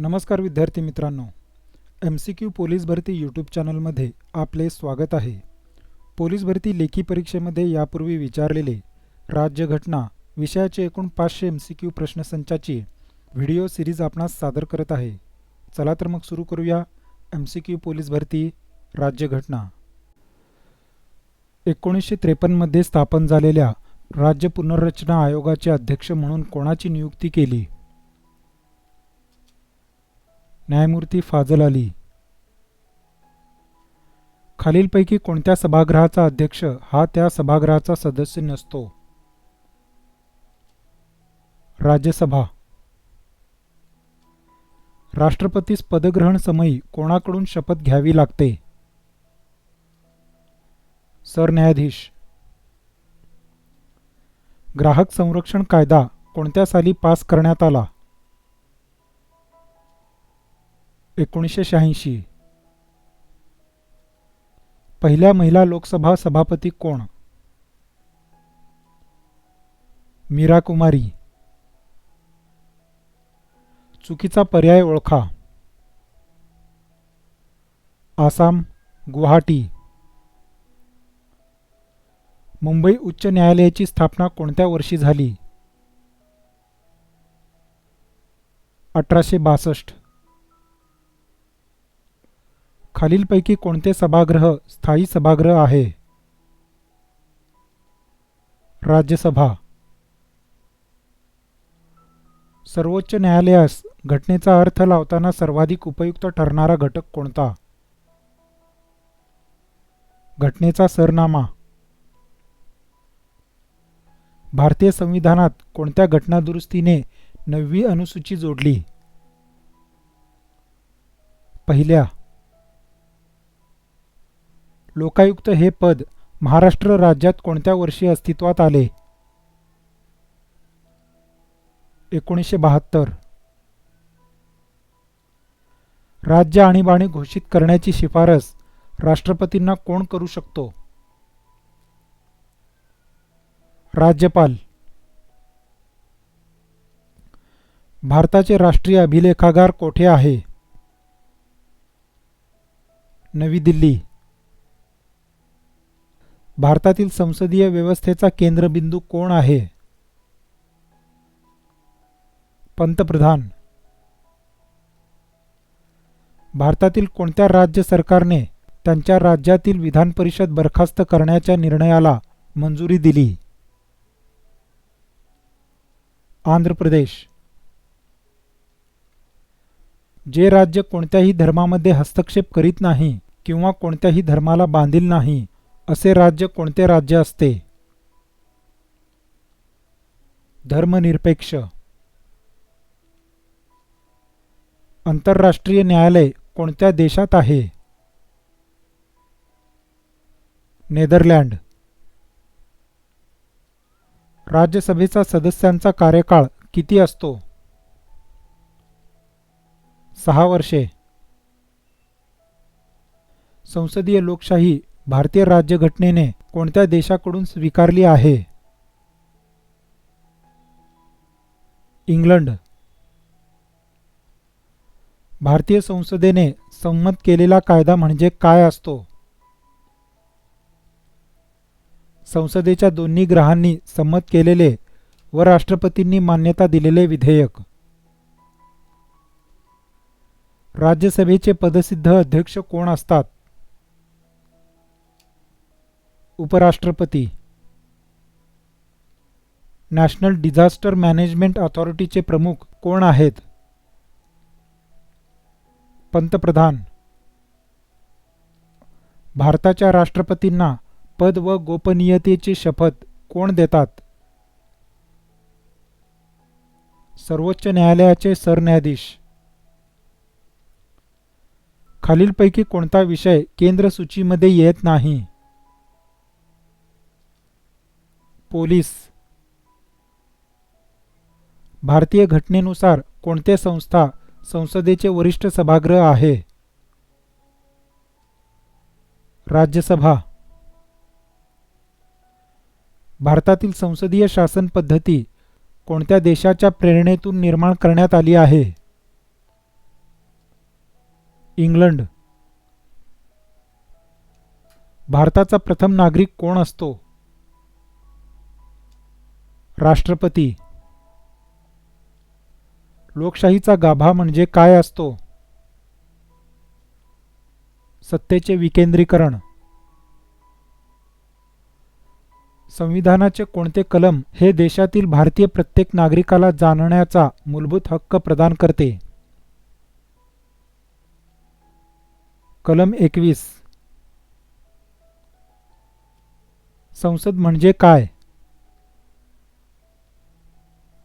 नमस्कार विद्यार्थी मित्रांनो. एम सी क्यू पोलीस भरती यूट्यूब चॅनलमध्ये आपले स्वागत आहे. पोलीस भरती लेखी परीक्षेमध्ये यापूर्वी विचारलेले राज्यघटना विषयाचे एकूण पाचशे एम सी क्यू प्रश्नसंचाची व्हिडिओ सिरीज आपणास सादर करत आहे. चला तर मग सुरू करूया एम सी क्यू पोलीस भरती राज्यघटना एकोणीसशे त्रेपन्नमध्ये स्थापन झालेल्या राज्य पुनर्रचना आयोगाचे अध्यक्ष म्हणून कोणाची नियुक्ती केली? न्यायमूर्ती फाजल अली. खालीलपैकी कोणत्या सभागृहाचा अध्यक्ष हा त्या सभागृहाचा सदस्य नसतो? राज्यसभा. राष्ट्रपतीस पदग्रहण समयी कोणाकडून शपथ घ्यावी लागते? सरन्यायाधीश. ग्राहक संरक्षण कायदा कोणत्या साली पास करण्यात आला? एकोणीसशे शहाऐंशी. पहिल्या महिला लोकसभा सभापती कोण? मीरा कुमारी. चुकीचा पर्याय ओळखा. आसाम गुवाहाटी. मुंबई उच्च न्यायालयाची स्थापना कोणत्या वर्षी झाली? अठराशे बासष्ट. खालीलपैकी कोणते सभागृह स्थायी सभागृह आहे? राज्यसभा. सर्वोच्च न्यायालयास घटनेचा अर्थ लावताना सर्वाधिक उपयुक्त ठरणारा घटक कोणता? घटनेचा सरनामा. भारतीय संविधानात कोणत्या घटनादुरुस्तीने नववी अनुसूची जोडली? पहिल्या. लोकायुक्त हे पद महाराष्ट्र राज्यात कोणत्या वर्षी अस्तित्वात आले? एकोणीसशे बहात्तर. राज्य आणीबाणी घोषित करण्याची शिफारस राष्ट्रपतींना कोण करू शकतो? राज्यपाल. भारताचे राष्ट्रीय अभिलेखागार कोठे आहे? नवी दिल्ली. भारतातील संसदीय व्यवस्थेचा केंद्रबिंदू कोण आहे? पंतप्रधान. भारतातील कोणत्या राज्य सरकारने त्यांच्या राज्यातील विधान परिषद बरखास्त करण्याच्या निर्णयाला मंजुरी दिली? आंध्र प्रदेश. जे राज्य कोणत्याही धर्मामध्ये हस्तक्षेप करीत नाही किंवा कोणत्याही धर्माला बांधील नाही असे राज्य कोणते राज्य असते? धर्मनिरपेक्ष. आंतरराष्ट्रीय न्यायालय कोणत्या देशात आहे? नेदरलँड. राज्यसभेचा सदस्यांचा कार्यकाळ किती असतो? सहा वर्षे. संसदीय लोकशाही भारतीय राज्यघटनेने कोणत्या देशाकडून स्वीकारली आहे? इंग्लंड. भारतीय संसदेने संमत केलेला कायदा म्हणजे काय असतो? संसदेच्या दोन्ही ग्रहांनी संमत केलेले व राष्ट्रपतींनी मान्यता दिलेले विधेयक. राज्यसभेचे पदसिद्ध अध्यक्ष कोण असतात? उपराष्ट्रपती. नॅशनल डिझास्टर मॅनेजमेंट अथॉरिटीचे प्रमुख कोण आहेत? पंतप्रधान. भारताच्या राष्ट्रपतींना पद व गोपनीयतेची शपथ कोण देतात? सर्वोच्च न्यायालयाचे सरन्यायाधीश. खालीलपैकी कोणता विषय केंद्र सूचीमध्ये येत नाही? पोलीस. भारतीय घटनेनुसार कोणते संस्था संसदेचे वरिष्ठ सभागृह आहे? राज्यसभा. भारतातील संसदीय शासन पद्धती कोणत्या देशाच्या प्रेरणेतून निर्माण करण्यात आली आहे? इंग्लंड. भारताचा प्रथम नागरिक कोण असतो? राष्ट्रपती. लोकशाहीचा गाभा म्हणजे काय असतो? सत्तेचे विकेंद्रीकरण. संविधानाचे कोणते कलम हे देशातील भारतीय प्रत्येक नागरिकाला जाणण्याचा मूलभूत हक्क प्रदान करते? कलम एकवीस. संसद म्हणजे काय?